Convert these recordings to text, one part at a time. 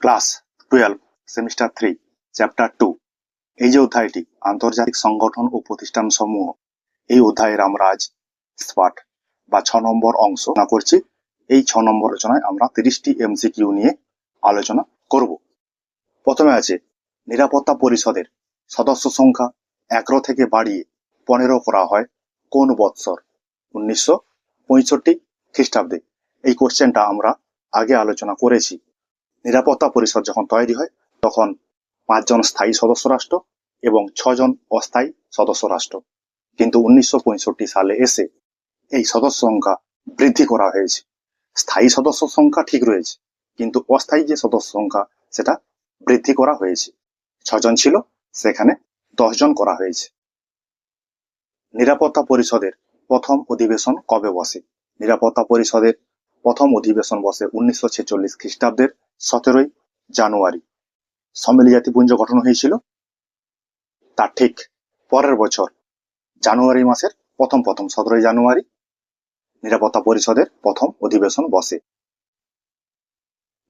Class twelve, semester three, chapter two. এই যে অধ্যায়টি, আন্তর্জাতিক সংগঠন ও প্রতিষ্ঠান সমূহ এই অধ্যায়ের আমরা আজ স্পাট বা ছ নম্বর অংশ না করছি। এই ছ নম্বর আলোচনায় আমরা তিরিশটি এমসিকিউ নিয়ে আলোচনা করব। প্রথমে আছে, নিরাপত্তা পরিষদের সদস্য সংখ্যা এগারো থেকে বাড়িয়ে পনেরো করা হয় কোন বৎসর? উনিশশো পঁয়ষট্টি খ্রিস্টাব্দে। এই কোশ্চেনটা আমরা আগে আলোচনা করেছি। নিরাপত্তা পরিষদ যখন তৈরি হয়, তখন পাঁচজন স্থায়ী সদস্য রাষ্ট্র এবং ছজন অস্থায়ী সদস্য রাষ্ট্র। কিন্তু উনিশশো পঁয়ষট্টি সালে এসে এই সদস্য সংখ্যা বৃদ্ধি করা হয়েছে। স্থায়ী সদস্য সংখ্যা ঠিক রয়েছে, কিন্তু অস্থায়ী যে সদস্য সংখ্যা, সেটা বৃদ্ধি করা হয়েছে। ছজন ছিল, সেখানে দশজন করা হয়েছে। নিরাপত্তা পরিষদের প্রথম অধিবেশন কবে বসে? নিরাপত্তা পরিষদের প্রথম অধিবেশন বসে উনিশশো ছেচল্লিশ খ্রিস্টাব্দের সতেরোই জানুয়ারি। সম্মিলিত জাতিপুঞ্জ গঠন হয়েছিল। তার ঠিক পরের বছর, জানুয়ারি মাসের প্রথম প্রথম সতেরোই জানুয়ারি, নিরাপত্তা পরিষদের প্রথম অধিবেশন বসে।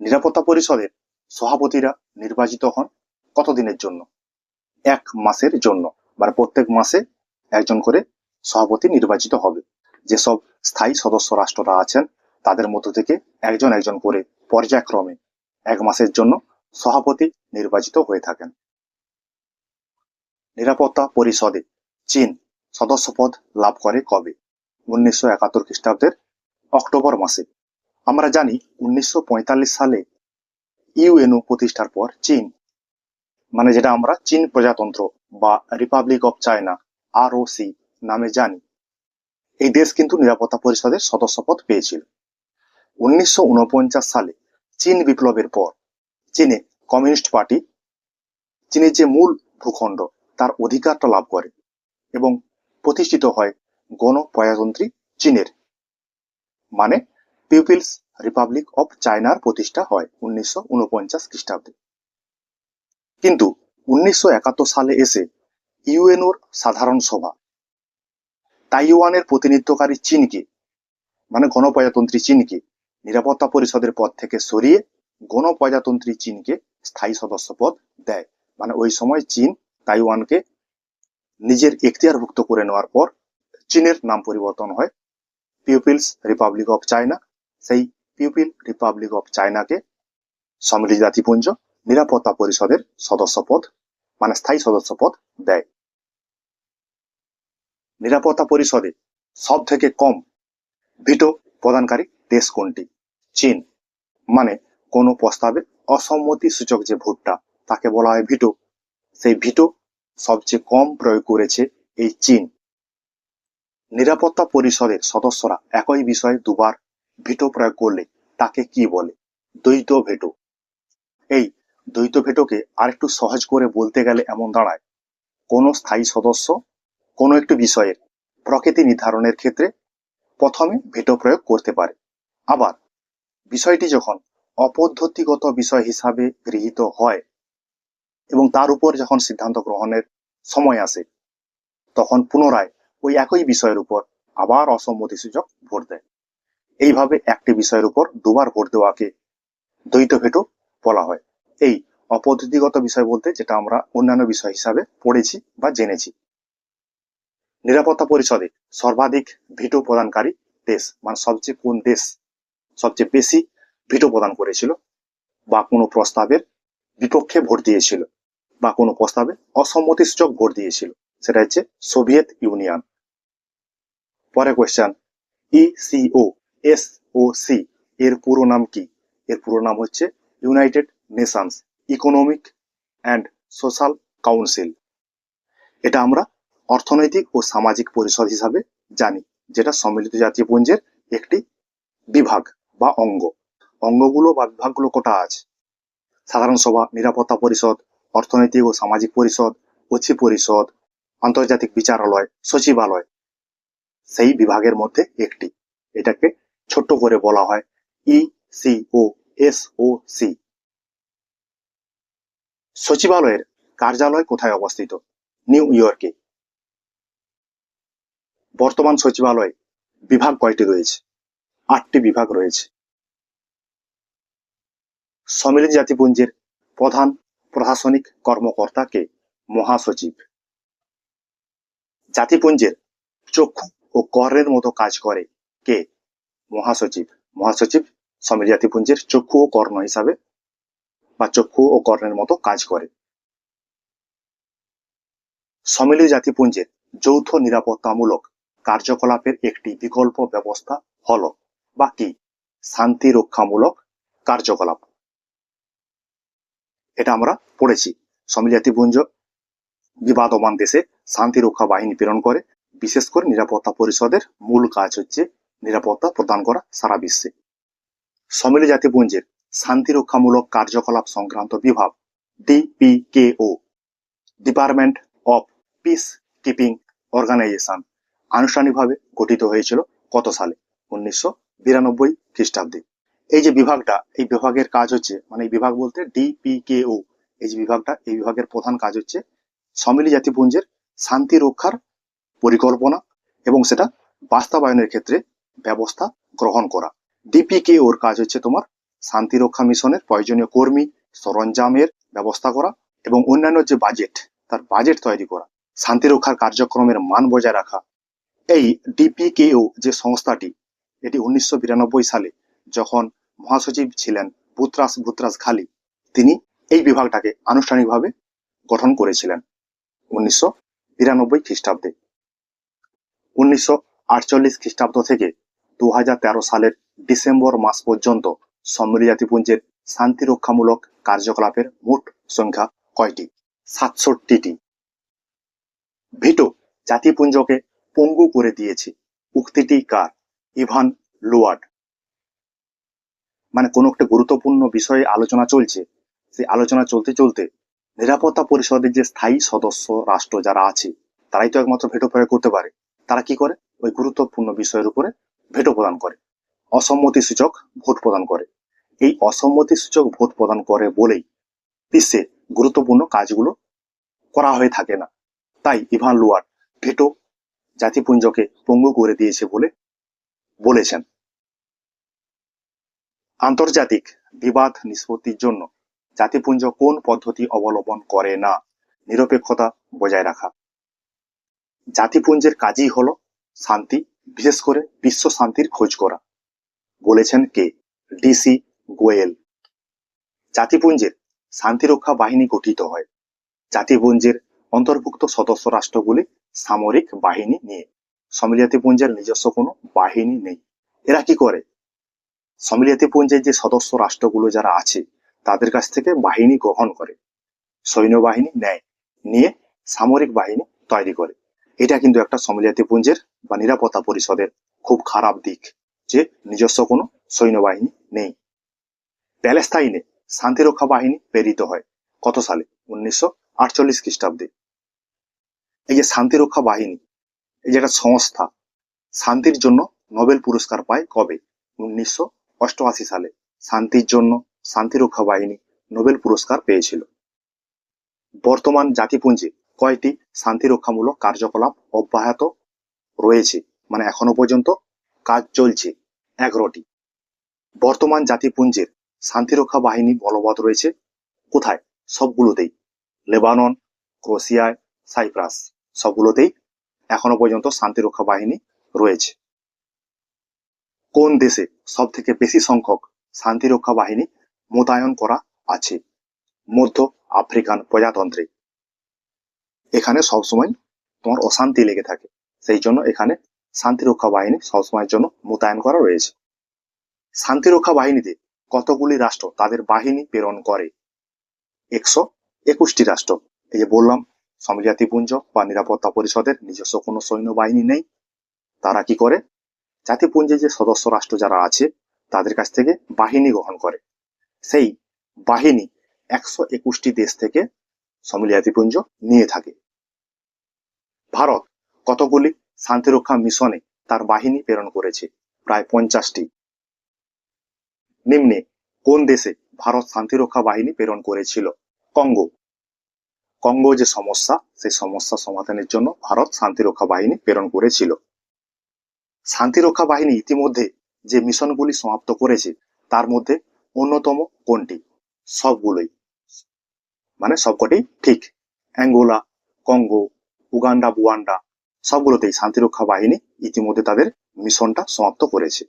নিরাপত্তা পরিষদের সভাপতিরা নির্বাচিত হন কতদিনের জন্য? এক মাসের জন্য মানে প্রত্যেক মাসে একজন করে সভাপতি নির্বাচিত হবে। যেসব স্থায়ী সদস্য রাষ্ট্ররা আছেন তাদের মধ্য থেকে একজন একজন করে পর্যায়ক্রমে এক মাসের জন্য সভাপতি নির্বাচিত হয়ে থাকেন। নিরাপত্তা পরিষদে চীন সদস্যপদ লাভ করে কবে? উনিশশো একাত্তর খ্রিস্টাব্দের অক্টোবর মাসে। আমরা জানি উনিশশো পঁয়তাল্লিশ সালে ইউএনও প্রতিষ্ঠার পর চীন মানে যেটা আমরা চীন প্রজাতন্ত্র বা রিপাবলিক অফ চায়না আর নামে জানি। এই দেশ কিন্তু নিরাপত্তা পরিষদের সদস্যপদ পেয়েছিল। উনিশশো উনপঞ্চাশ সালে চীন বিপ্লবের পর চীনে কমিউনিস্ট পার্টি, চীনের যে মূল ভূখণ্ড, তার অধিকারটা লাভ করে এবং প্রতিষ্ঠিত হয় গণপ্রজাতন্ত্রী চীনের। মানে পিপলস রিপাবলিক অফ চায়নার প্রতিষ্ঠা হয় উনিশশো উনপঞ্চাশ খ্রিস্টাব্দে। কিন্তু উনিশশো একাত্তর সালে এসে ইউএনওর সাধারণ সভা, তাইওয়ানের প্রতিনিধিত্বকারী চীনকে মানে গণপ্রজাতন্ত্রী চীনকে নিরাপত্তা পরিষদের পদ থেকে সরিয়ে গণপ্রজাতন্ত্রী চীনকে স্থায়ী সদস্য পদ দেয়। মানে ওই সময় চীন তাইওয়ানকে নিজের এখতিয়ারভুক্ত করে নেওয়ার পর চীনের নাম পরিবর্তন হয়। পিউপিলস রিপাবলিক অফ চায়না, সেই পিউপিল রিপাবলিক অফ চায়নাকে সম্মিলিত জাতিপুঞ্জ নিরাপত্তা পরিষদের সদস্যপদ মানে স্থায়ী সদস্যপদ দেয়। নিরাপত্তা পরিষদে সব থেকে কম ভিটো প্রদানকারী দেশ কোনটি? চীন। মানে কোনো প্রস্তাবে অসম্মতি সূচক যে ভোটটা, তাকে বলা হয় ভিটো। সেই ভিটো সবচেয়ে কম প্রয়োগ করেছে এই চীন। নিরাপত্তা পরিষদের সদস্যরা একই বিষয়ে দুবার ভিটো প্রয়োগ করলে তাকে কি বলে? দ্বৈত ভেটো। এই দ্বৈত ভেটোকে আরেকটু সহজ করে বলতে গেলে এমন দাঁড়ায়। কোনো স্থায়ী সদস্য কোনো একটি বিষয়ের প্রকৃতি নির্ধারণের ক্ষেত্রে প্রথমে ভেটো প্রয়োগ করতে পারে। আবার বিষয়টি যখন অপদ্ধতিগত বিষয় হিসাবে গৃহীত হয় এবং তার উপর যখন সিদ্ধান্ত গ্রহণের সময় আসে, তখন পুনরায় ওই একই বিষয়ের উপর আবার অসম্মতি সূচক ভোট দেয়। এইভাবে একটি বিষয়ের উপর দুবার ভোট দেওয়াকে দ্বৈত ভেটো বলা হয়। এই অপদ্ধতিগত বিষয় বলতে যেটা আমরা অন্যান্য বিষয় হিসাবে পড়েছি বা জেনেছি। নিরাপত্তা পরিষদে সর্বাধিক ভিটো প্রদানকারী দেশ মানে সবচেয়ে কোন দেশ সবচেয়ে বেশি ভিটো প্রদান করেছিল বা কোনো প্রস্তাবের বিপক্ষে ভোট দিয়েছিল বা কোনো প্রস্তাবে অসম্মতিসূচক ভোট দিয়েছিল। সেটা হচ্ছে সোভিয়েত ইউনিয়ন। পরে question E C O S O C এর পুরো নাম কি? এর পুরো নাম হচ্ছে United Nations Economic and Social Council এটা আমরা অর্থনৈতিক ও সামাজিক পরিষদ হিসাবে জানি, যেটা সম্মিলিত জাতীয় পুঞ্জের একটি বিভাগ। বা অঙ্গ। অঙ্গগুলো বা বিভাগগুলো কোটা আছে? সাধারণ সভা, নিরাপত্তা পরিষদ, অর্থনৈতিক ও সামাজিক পরিষদ অচি পরিষদ, আন্তর্জাতিক বিচারালয়, সচিবালয়। সেই বিভাগের মধ্যে একটি। এটাকে ছোট্ট করে বলা হয় E C O S O C. সচিবালয়ের কার্যালয় কোথায় অবস্থিত? নিউ ইয়র্কে। বর্তমান সচিবালয় বিভাগ কয়টি রয়েছে? আটটি বিভাগ রয়েছে। সম্মিলিত জাতিপুঞ্জের প্রধান প্রশাসনিক কর্মকর্তাকে মহাসচিব। জাতিপুঞ্জের চক্ষু ও কর্ণের মতো কাজ করে কে? মহাসচিব। মহাসচিব সম্মিলিত জাতিপুঞ্জের চক্ষু ও কর্ণ হিসাবে বা চক্ষু ও কর্ণের মতো কাজ করে। সম্মিলিত জাতিপুঞ্জের যৌথ নিরাপত্তামূলক কার্যকলাপের একটি বিকল্প ব্যবস্থা হল বা কি শান্তি রক্ষামূলক কার্যকলাপ। এটা আমরা পড়েছি। সম্মিলিত জাতিপুঞ্জ বিবাদমান দেশে শান্তি রক্ষা বাহিনী প্রেরণ করে। বিশেষ করে নিরাপত্তা পরিষদের মূল কাজ হচ্ছে নিরাপত্তা প্রদান করা সারা বিশ্বে। সম্মিলিত জাতিপুঞ্জের শান্তি রক্ষামূলক কার্যকলাপ সংক্রান্ত বিভাগ DPKO department of peace keeping organisation আনুষ্ঠানিকভাবে গঠিত হয়েছিল কত সালে? উনিশশো বিরানব্বই খ্রিস্টাব্দে। এই যে বিভাগটা, এই বিভাগের কাজ হচ্ছে মানে এই বিভাগ বলতে ডিপিকেও এই যে বিভাগটা, এই বিভাগের প্রধান কাজ হচ্ছে সম্মিলিত জাতিপুঞ্জের শান্তি রক্ষার পরিকল্পনা এবং সেটা বাস্তবায়নের ক্ষেত্রে ব্যবস্থা গ্রহণ করা। ডিপিকে ওর কাজ হচ্ছে তোমার শান্তি রক্ষা মিশনের প্রয়োজনীয় কর্মী, সরঞ্জামের ব্যবস্থা করা এবং অন্যান্য যে বাজেট, তার বাজেট তৈরি করা, শান্তি রক্ষার কার্যক্রমের মান বজায় রাখা। এই ডিপিকেও যে সংস্থাটি এটি উনিশশো বিরানব্বই সালে যখন মহাসচিব ছিলেন বুত্রাস বুত্রাস খালি, তিনি এই বিভাগটাকে আনুষ্ঠানিকভাবে গঠন করেছিলেন উনিশশো বিরানব্বই খ্রিস্টাব্দে। উনিশশো আটচল্লিশ খ্রিস্টাব্দ থেকে দু হাজার তেরো সালের ডিসেম্বর মাস পর্যন্ত সম্মিলিত জাতিপুঞ্জের শান্তিরক্ষামূলক কার্যকলাপের মোট সংখ্যা কয়টি? সাতষট্টিটি। ভিটো জাতিপুঞ্জকে পঙ্গু করে দিয়েছে। উক্তিটি কার? ইভান লুয়ার্ড। মানে কোনো একটা গুরুত্বপূর্ণ বিষয়ে আলোচনা চলছে, সেই আলোচনা চলতে চলতে নিরাপত্তা পরিষদের যে স্থায়ী সদস্য রাষ্ট্র যারা আছে, তারাই তো একমাত্র ভেটো প্রয়োগ করতে পারে। তারা কি করে? ওই গুরুত্বপূর্ণ বিষয়ের উপরে ভেটো প্রদান করে। অসম্মতি সূচক ভোট প্রদান করে। এই অসম্মতি সূচক ভোট প্রদান করে বলেই বিশ্বে গুরুত্বপূর্ণ কাজগুলো করা হয়ে থাকে না। তাই ইভান লুয়ার ভেটো জাতিপুঞ্জকে পঙ্গু করে দিয়েছে বলে বলেছেন। আন্তর্জাতিক বিবাদ নিষ্পত্তির জন্য জাতিপুঞ্জ কোন পদ্ধতি অবলম্বন করে না? নিরপেক্ষতা বজায় রাখা। জাতিপুঞ্জের কাজই হলো শান্তি, বিশেষ করে বিশ্ব শান্তির খোঁজ করা, বলেছেন কে? ডিসি গোয়েল। জাতিপুঞ্জের শান্তিরক্ষা বাহিনী গঠিত হয়। জাতিপুঞ্জের অন্তর্ভুক্ত সদস্য রাষ্ট্রগুলি সামরিক বাহিনী নিয়ে। সম্মিলিত জাতিপুঞ্জের নিজস্ব কোনো বাহিনী নেই। এরা কি করে? সম্মিলিত জাতিপুঞ্জের যে সদস্য রাষ্ট্রগুলো যারা আছে, তাদের কাছ থেকে বাহিনী গ্রহণ করে, সৈন্যবাহিনী নেয়, নিয়ে সামরিক বাহিনী তৈরি করে। এটা কিন্তু একটা সম্মিলিত জাতিপুঞ্জের বা নিরাপত্তা পরিষদের খুব খারাপ দিক যে নিজস্ব কোনো সৈন্যবাহিনী নেই। প্যালেস্তাইনে শান্তিরক্ষা বাহিনী প্রেরিত হয় কত সালে? উনিশশো আটচল্লিশ খ্রিস্টাব্দে। এই যে শান্তিরক্ষা বাহিনী এই যে সংস্থা, শান্তির জন্য নোবেল পুরস্কার পায় কবে? উনিশশো অষ্টআশি সালে। শান্তির জন্য শান্তিরক্ষা বাহিনী নোবেল পুরস্কার পেয়েছিল। বর্তমান জাতিপুঞ্জে কয়টি শান্তিরক্ষামূলক কার্যকলাপ অব্যাহত রয়েছে? মানে এখনও পর্যন্ত কাজ চলছে এগারোটি। বর্তমান জাতিপুঞ্জের শান্তিরক্ষা বাহিনী বলবৎ রয়েছে কোথায়? সবগুলোতেই। লেবানন, ক্রোশিয়ায়, সাইপ্রাস, সবগুলোতেই এখনও পর্যন্ত শান্তিরক্ষা বাহিনী রয়েছে। কোন দেশে সব থেকে বেশি সংখ্যক শান্তিরক্ষা বাহিনী মোতায়েন করা আছে? মধ্য আফ্রিকান প্রজাতন্ত্রে। এখানে সবসময় তোমার অশান্তি লেগে থাকে। সেই জন্য এখানে শান্তিরক্ষা বাহিনী সবসময়ের জন্য মোতায়েন করা রয়েছে। শান্তিরক্ষা বাহিনীতে কতগুলি রাষ্ট্র তাদের বাহিনী প্রেরণ করে? একশো একুশটি রাষ্ট্র। এই যে বললাম সমজাতিপুঞ্জ বা নিরাপত্তা পরিষদের নিজস্ব কোনো সৈন্যবাহিনী নেই। তারা কি করে? জাতিপুঞ্জে যে সদস্য রাষ্ট্র যারা আছে, তাদের কাছ থেকে বাহিনী গ্রহণ করে। সেই বাহিনী একশো একুশটি দেশ থেকে সমিল জাতিপুঞ্জ নিয়ে থাকে। ভারত কতগুলি শান্তিরক্ষা মিশনে তার বাহিনী প্রেরণ করেছে? প্রায় পঞ্চাশটি। নিম্নে কোন দেশে ভারত শান্তিরক্ষা বাহিনী প্রেরণ করেছিল? কঙ্গো। কঙ্গো যে সমস্যা, সেই সমস্যা সমাধানের জন্য ভারত শান্তিরক্ষা বাহিনী প্রেরণ করেছিল। শান্তিরক্ষা বাহিনী ইতিমধ্যে যে মিশনগুলি সমাপ্ত করেছে, তার মধ্যে অন্যতম কোনটি? সবগুলোই। মানে সবকটাই ঠিক। অ্যাঙ্গোলা, কঙ্গো, উগান্ডা, বুয়ান্ডা, সবগুলোতেই শান্তিরক্ষা বাহিনী ইতিমধ্যে তাদের মিশনটা সমাপ্ত করেছে।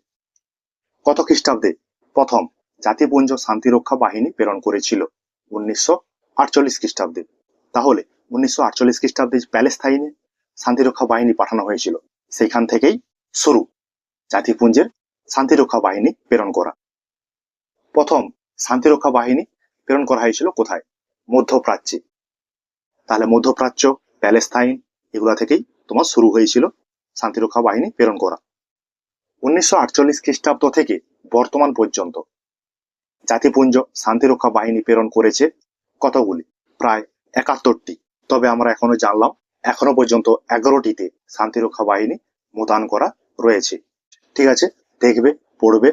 কত খ্রিস্টাব্দে প্রথম জাতিপুঞ্জ শান্তিরক্ষা বাহিনী প্রেরণ করেছিল? উনিশশো আটচল্লিশ খ্রিস্টাব্দে। তাহলে উনিশশো আটচল্লিশ খ্রিস্টাব্দে প্যালেস্তাইনে শান্তিরক্ষা বাহিনী পাঠানো হয়েছিল। সেখান থেকেই শুরু জাতিপুঞ্জের শান্তিরক্ষা বাহিনী প্রেরণ করা। প্রথম শান্তিরক্ষা বাহিনী প্রেরণ করা হয়েছিল কোথায়? মধ্যপ্রাচ্যে। তাহলে মধ্যপ্রাচ্য, প্যালেস্তাইন, এগুলা থেকেই তোমার শুরু হয়েছিল শান্তিরক্ষা বাহিনী প্রেরণ করা। উনিশশো আটচল্লিশ খ্রিস্টাব্দ থেকে বর্তমান পর্যন্ত জাতিপুঞ্জ শান্তিরক্ষা বাহিনী প্রেরণ করেছে কতগুলি? প্রায় একাত্তরটি। তবে আমরা এখনও জানলাম, এখনও পর্যন্ত এগারোটিতে শান্তিরক্ষা বাহিনী মোতায়েন করা রয়েছে। ঠিক আছে? দেখবে, পড়বে,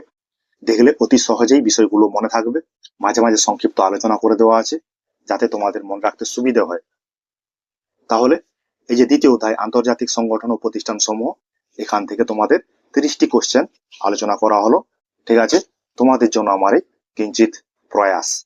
দেখলে অতি সহজেই বিষয়গুলো মনে থাকবে। মাঝে মাঝে সংক্ষিপ্ত আলোচনা করে দেওয়া আছে, যাতে তোমাদের মনে রাখতে সুবিধে হয়। তাহলে, এই যে দ্বিতীয় অধ্যায়, আন্তর্জাতিক সংগঠন ও প্রতিষ্ঠান সমূহ, এখান থেকে তোমাদের তিরিশটি কোশ্চেন আলোচনা করা হলো। ঠিক আছে? তোমাদের জন্য আমার এই কিঞ্চিত প্রয়াস।